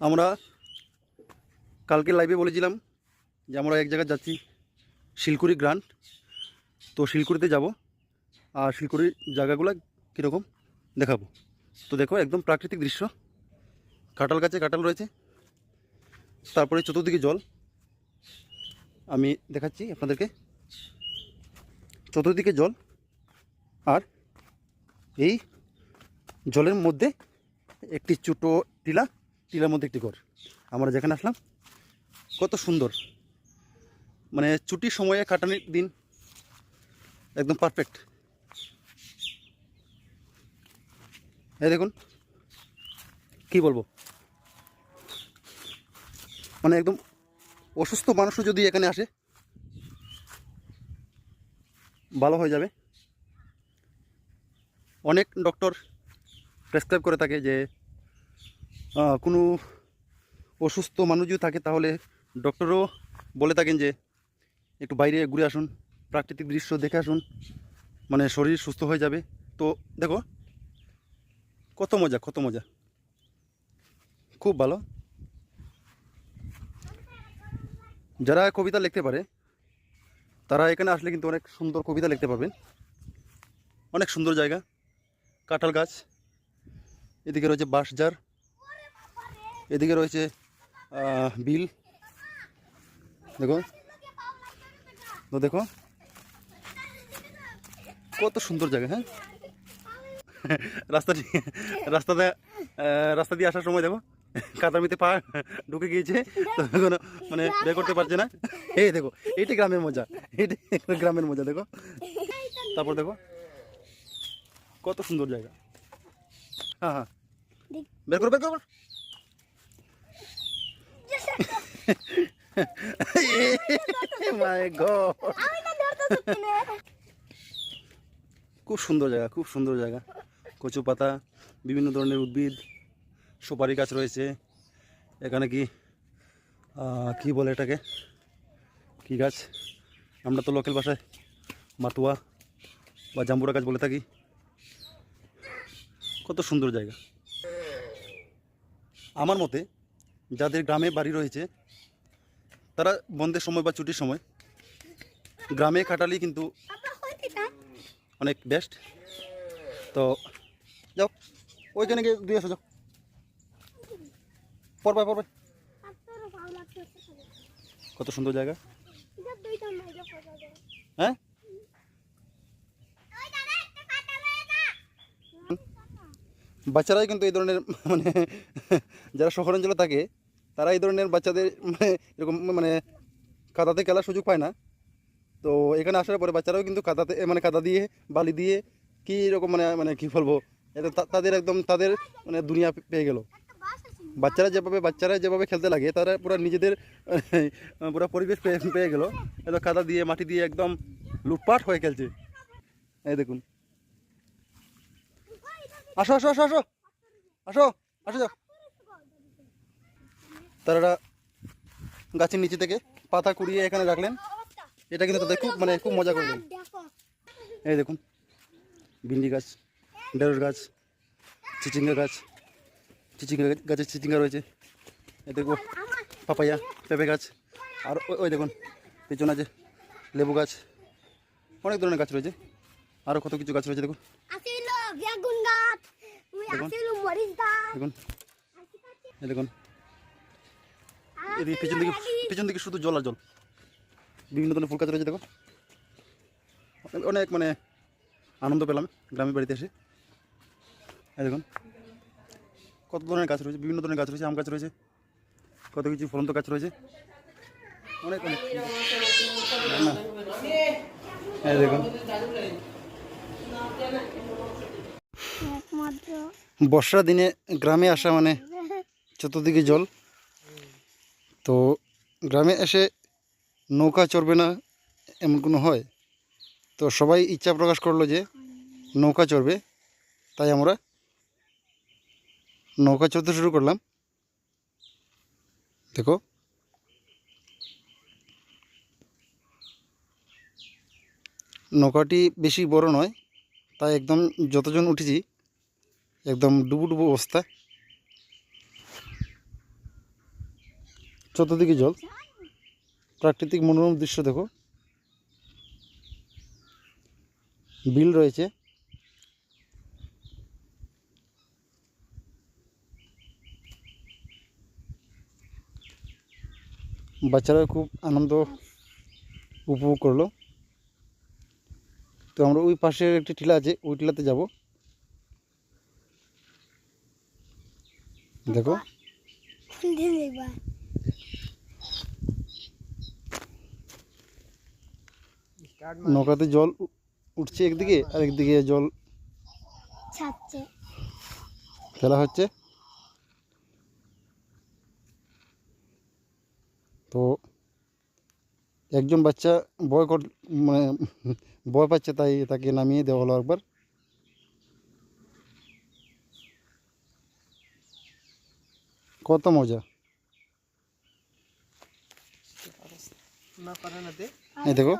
আমরা কালকে লাইভে বলেছিলাম যে আমরা এক জায়গায় যাচ্ছি, শিলকুড়ি গ্রান্ট। তো শিলকুড়িতে যাব, আর শিলকুড়ির জায়গাগুলো কীরকম দেখাবো। তো দেখো, একদম প্রাকৃতিক দৃশ্য। কাঁঠাল গাছে কাঁঠাল রয়েছে। তারপরে চতুর্দিকে জল। আমি দেখাচ্ছি আপনাদেরকে। চতুর্দিকে জল, আর এই জলের মধ্যে একটি ছোটো টিলা টিলার মধ্যে একটি ঘর। আমরা যেখানে আসলাম, কত সুন্দর। মানে ছুটির সময়ে কাটানোর দিন, একদম পারফেক্ট এই দেখুন, কি বলব? মানে একদম অসুস্থ মানুষও যদি এখানে আসে, ভালো হয়ে যাবে। অনেক ডক্টর প্রেসক্রাইব করে থাকে যে কোনো অসুস্থ মানুষ যদি থাকে তাহলে ডক্টরও বলে থাকেন যে একটু বাইরে ঘুরে আসুন, প্রাকৃতিক দৃশ্য দেখে আসুন মানে শরীর সুস্থ হয়ে যাবে। তো দেখো, কত মজা কত মজা। খুব ভালো। যারা কবিতা লিখতে পারে, তারা এখানে আসলে কিন্তু অনেক সুন্দর কবিতা লিখতে পারবেন অনেক সুন্দর জায়গা, কাঁঠাল গাছ, এদিকে রয়েছে বাঁশঝাড়। এদিকে রয়েছে বিল। দেখো তো দেখো কত সুন্দর জায়গা হ্যাঁ? রাস্তা দিয়ে, রাস্তাতে রাস্তা দিয়ে আসার সময় দেখো, কাদামিতে পা ঢুকে গিয়েছে। তো এখনও মানে বের করতে পারছে না। এই দেখো, এইটি গ্রামের মজা। এইটি গ্রামের মজা, দেখো। তারপর দেখো, কত সুন্দর জায়গা। হ্যাঁ হ্যাঁ। বের করো বের করো। খুব সুন্দর জায়গা, খুব সুন্দর জায়গা। কচু পাতা, বিভিন্ন ধরনের উদ্ভিদ, সুপারি গাছ রয়েছে। এখানে কি কি বলে এটাকে? কি গাছ? আমরা তো লোকাল ভাষায় মাতুয়া বা জাম্বুরা গাছ বলে থাকি। কত সুন্দর জায়গা। আমার মতে যাদের গ্রামে বাড়ি রয়েছে, তারা বন্ধের সময় বা ছুটির সময় গ্রামে কাটালেই কিন্তু অনেক বেস্ট তো যাও, ওইখানে গিয়ে দিয়ে আসো, যাও। পড়বে পড়বে। কত সুন্দর জায়গা। হ্যাঁ? বাচ্চারাই কিন্তু এই ধরনের মানে যারা শহরাঞ্চলে থাকে তারা এই ধরনের বাচ্চাদের মানে এরকম মানে কাদাতে খেলার সুযোগ পায় না। তো এখানে আসার পরে বাচ্চারাও কিন্তু কাদাতে মানে কাদা দিয়ে, বালি দিয়ে কী রকম মানে মানে কী বলব এটা তাদের একদম, তাদের মানে দুনিয়া পেয়ে গেল। বাচ্চারা যেভাবে বাচ্চারা যেভাবে খেলতে লাগে, তারা পুরো নিজেদের পুরো পরিবেশ পেয়ে পেয়ে গেল। এত কাদা দিয়ে, মাটি দিয়ে একদম লুটপাট হয়ে খেলছে। এই দেখুন। আসো আসো আসো আসো। আসো আসো, যাও। তারা গাছের নিচে থেকে পাতা কুড়িয়ে এখানে রাখলেন। এটা কিন্তু তাদের খুব মানে খুব মজা করলেন এই দেখুন ভিন্ডি গাছ ঢেঁড়স গাছ চিচিঙ্গা গাছ চিচিঙ্গা গাছ- গাছের চিচিঙ্গা রয়েছে। এই দেখো পাপাইয়া পেঁপে গাছ আর ওই- ওই দেখুন পেছনে আছে লেবু গাছ অনেক ধরনের গাছ রয়েছে। আরও কত কিছু গাছ রয়েছে দেখুন দেখুন। দেখুন এদিকে পেছন দিকে পেছন দিকে শুধু জল আর জল। বিভিন্ন ধরনের ফুল গাছ রয়েছে দেখো। অনেক- মানে আনন্দ পেলাম গ্রামের বাড়িতে এসে। দেখুন কত ধরনের গাছ রয়েছে বিভিন্ন ধরনের গাছ রয়েছে আম গাছ রয়েছে কত কিছু ফলন্ত গাছ রয়েছে। অনেক অনেক। এই দেখুন। বর্ষার দিনে গ্রামে আসা মানে চতুর্দিকে জল। তো গ্রামে এসে নৌকা চড়বে না এমন কোনো হয়? তো সবাই ইচ্ছা প্রকাশ করল যে নৌকা চড়বে। তাই আমরা নৌকা চড়তে শুরু করলাম। দেখো। নৌকাটি বেশি বড় নয়, তাই একদম যতজন উঠেছি, একদম ডুবু ডুবু অবস্থা। চতুর্দিকে জল। প্রাকৃতিক মনোরম দৃশ্য দেখো। বিল রয়েছে। বাচ্চারা খুব আনন্দ উপভোগ করল। তো আমরা ওই পাশে একটি টিলা আছে, ওই টিলাতে যাব। দেখো। নৌকাতে জল উঠছে একদিকে আর একদিকে জল ফেলা হচ্ছে। তো একজন বাচ্চা ভয় কর মানে ভয় পাচ্ছে তাই তাকে নামিয়ে দেওয়া হলো একবার। কত মজা। না করে না দে। এই দেখো।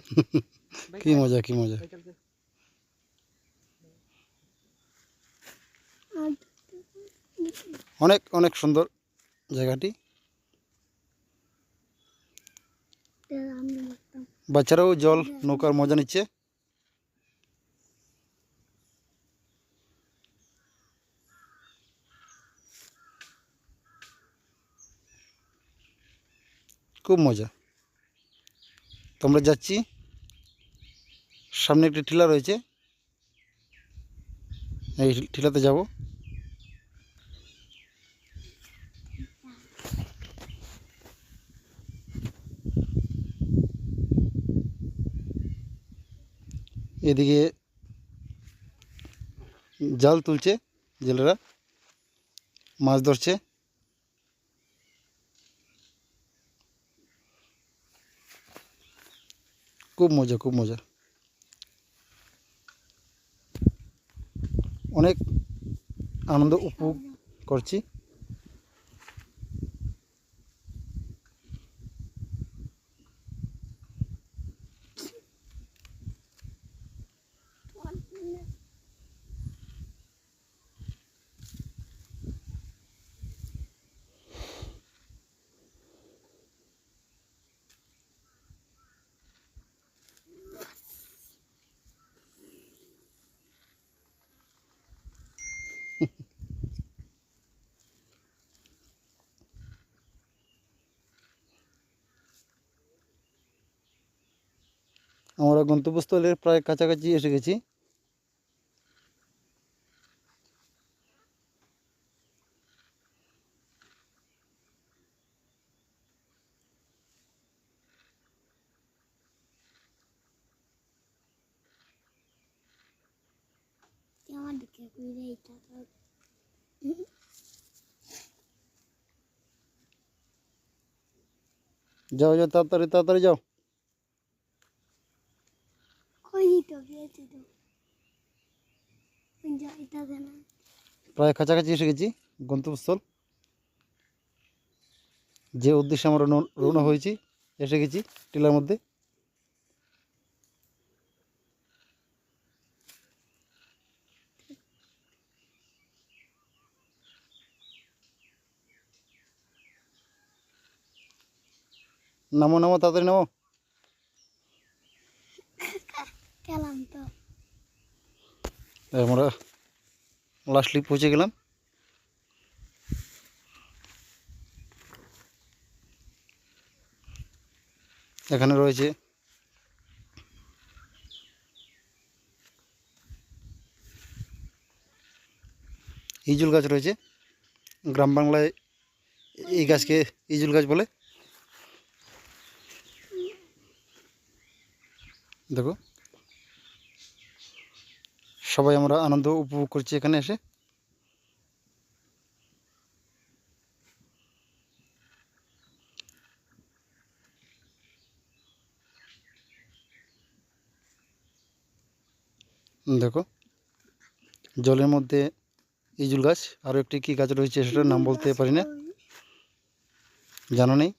কি মজা কি মজা। অনেক অনেক সুন্দর জায়গাটি। বাচ্চারাও জল, নৌকার মজা নিচ্ছে। খুব মজা। তো আমরা যাচ্ছি। সামনে একটি টিলা রয়েছে। এই টিলাতে যাব। এদিকে জাল তুলছে জেলেরা। মাছ ধরছে। খুব মজা খুব মজা। অনেক আনন্দ উপভোগ করছি। আমরা গন্তব্যস্থলের প্রায় কাছাকাছি এসে গেছি। যাও যাও তাড়াতাড়ি তাড়াতাড়ি যাও কই তো গেছে তো এটা দেন প্রায় কাছাকাছি এসে গেছি, গন্তব্যস্থল। যে উদ্দেশ্যে আমরা রওনা- হয়েছি, এসে গেছি টিলার মধ্যে। নামো নামো, তাড়াতাড়ি নামো গেলাম তো আমরা লাস্টলি পৌঁছে গেলাম। এখানে রয়েছে ইজুল গাছ রয়েছে। গ্রাম বাংলায় এই গাছকে ইজুল গাছ বলে। দেখো। সবাই আমরা আনন্দ উপভোগ করছি এখানে এসে। দেখো, জলের মধ্যে ইজুল গাছ আরও একটি কী গাছ রয়েছে সেটার নাম বলতে পারি না। জানো নেই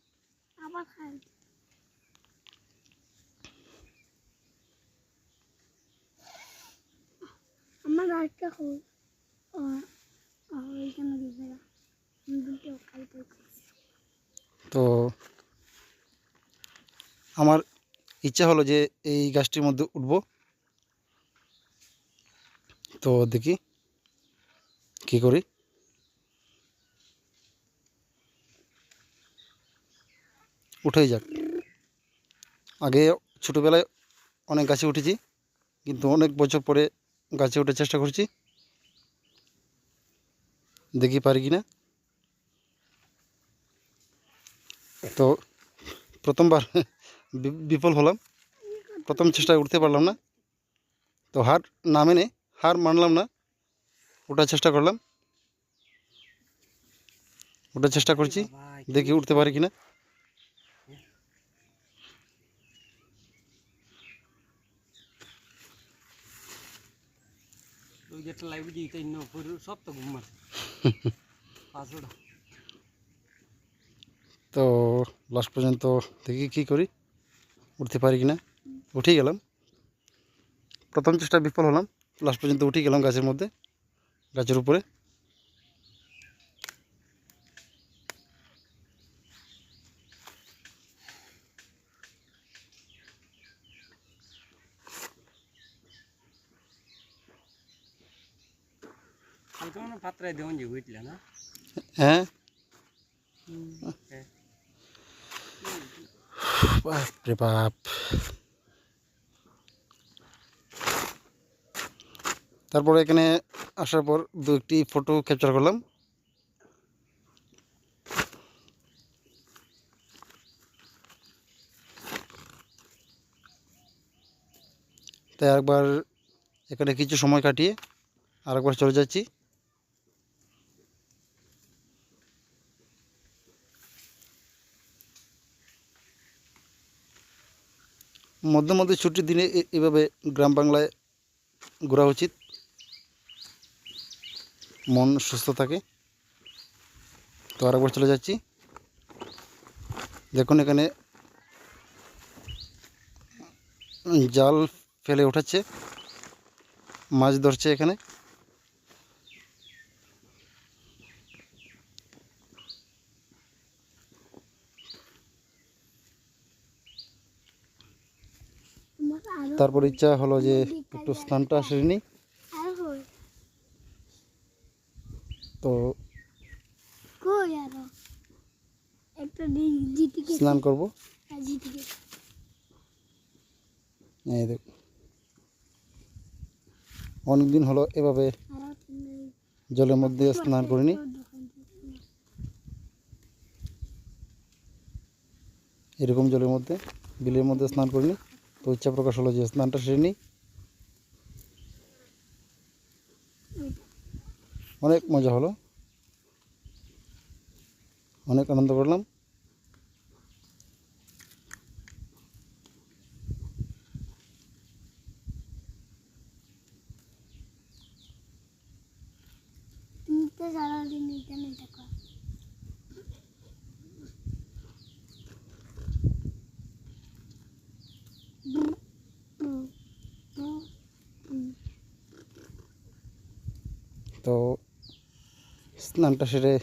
আবার খাই একটা খোল ওইখানে দিবে না আমি দুটো খাইতে তো আমার ইচ্ছা হলো যে এই গাছটির মধ্যে উঠবো। তো দেখি কি করি। উঠেই যাক। আগে ছোটোবেলায় অনেক গাছে উঠেছি, কিন্তু অনেক বছর পরে গাছে ওঠার চেষ্টা করছি। দেখি পারি কি না তো প্রথমবার বিফল হলাম। প্রথম চেষ্টায় উঠতে পারলাম না। তো হার না মেনে হার মানলাম না। ওঠার চেষ্টা করলাম। ওঠার চেষ্টা করছি। দেখি উঠতে পারি কিনা। যেটা লাইভ দিই তাই সব তো ঘুম পাঁচশোটা তো লাস্ট পর্যন্ত দেখি কি করি। উঠতে পারি কিনা। উঠেই গেলাম। প্রথম চেষ্টা বিফল হলাম। লাস্ট পর্যন্ত উঠে গেলাম গাছের মধ্যে গাছের উপরে। না। হ্যাঁ। বাপরে বাপ। তারপরে এখানে আসার পর দু একটি ফটো ক্যাপচার করলাম। তাই একবার এখানে কিছু সময় কাটিয়ে আরেকবার চলে যাচ্ছি। মধ্যে মধ্যে ছুটির দিনে এভাবে গ্রাম বাংলায় ঘোরা উচিত। মন সুস্থ থাকে। তো আর একবার চলে যাচ্ছি। দেখুন এখানে জাল ফেলে উঠাচ্ছে মাছ ধরছে এখানে। তারপর ইচ্ছা হলো যে একটু স্নানটা সেরে নিই। তো স্নান করব। আর জিতে গেছে এই দেখ। অনেক দিন হলো এভাবে জলের মধ্যে স্নান করিনি। এরকম জলের মধ্যে বিলের মধ্যে স্নান করিনি। তো ইচ্ছা প্রকাশ হলো যে স্নানটা সেরে নিই। অনেক মজা হলো। অনেক আনন্দ করলাম। সারাদিন এখানে তো সেরে